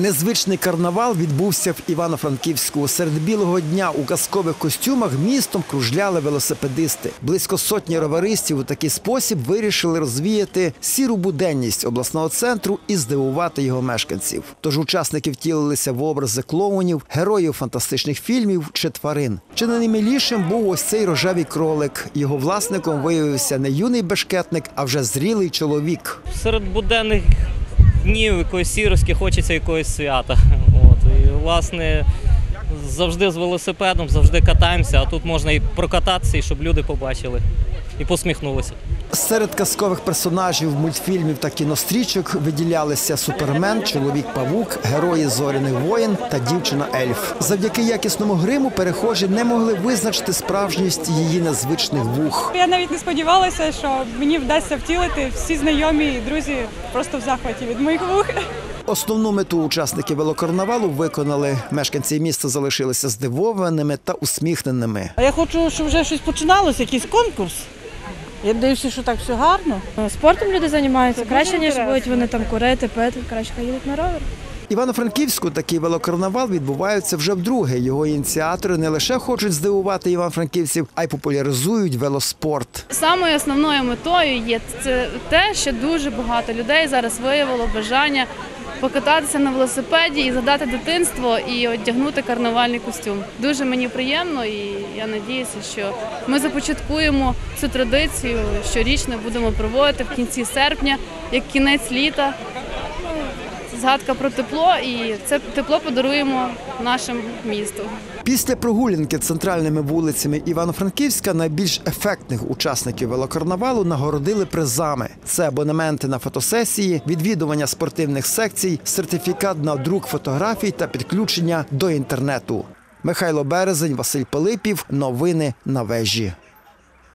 Незвичний карнавал відбувся в Івано-Франківську. Серед білого дня у казкових костюмах містом кружляли велосипедисти. Близько сотні роваристів у такий спосіб вирішили розвіяти сіру буденність обласного центру і здивувати його мешканців. Тож учасники втілилися в образи клоунів, героїв фантастичних фільмів чи тварин. Чи не наймилішим був ось цей рожевий кролик. Його власником виявився не юний бешкетник, а вже зрілий чоловік. серед буденних днів якоїсь сірості хочеться якогось свята. От. І, власне, завжди з велосипедом, завжди катаємося, а тут можна і прокататися, і щоб люди побачили і посміхнулися. Серед казкових персонажів мультфільмів та кінострічок виділялися супермен, чоловік павук, герої зоряних воїн та дівчина ельф. Завдяки якісному гриму перехожі не могли визначити справжність її незвичних вух. Я навіть не сподівалася, що мені вдасться втілити. Всі знайомі і друзі просто в захваті від моїх вух. Основну мету учасники велокарнавалу виконали. Мешканці міста залишилися здивованими та усміхненими. Я хочу, щоб вже щось починалося, якийсь конкурс. Я дивлюся, що так все гарно. Спортом люди займаються краще, ніж будуть вони там курити, пити, краще хай їдуть на ровер. Івано-Франківську такий велокарнавал відбувається вже вдруге. Його ініціатори не лише хочуть здивувати івано-франківців, а й популяризують велоспорт. Самою основною метою є це те, що дуже багато людей зараз виявило бажання покататися на велосипеді і згадати дитинство і одягнути карнавальний костюм. Дуже мені приємно, і я надіюся, що ми започаткуємо цю традицію. Щорічно будемо проводити в кінці серпня, як кінець літа. Згадка про тепло, і це тепло подаруємо нашим місту. Після прогулянки центральними вулицями Івано-Франківська найбільш ефектних учасників велокарнавалу нагородили призами. Це абонементи на фотосесії, відвідування спортивних секцій, сертифікат на друк фотографій та підключення до інтернету. Михайло Березень, Василь Пилипів. Новини на вежі.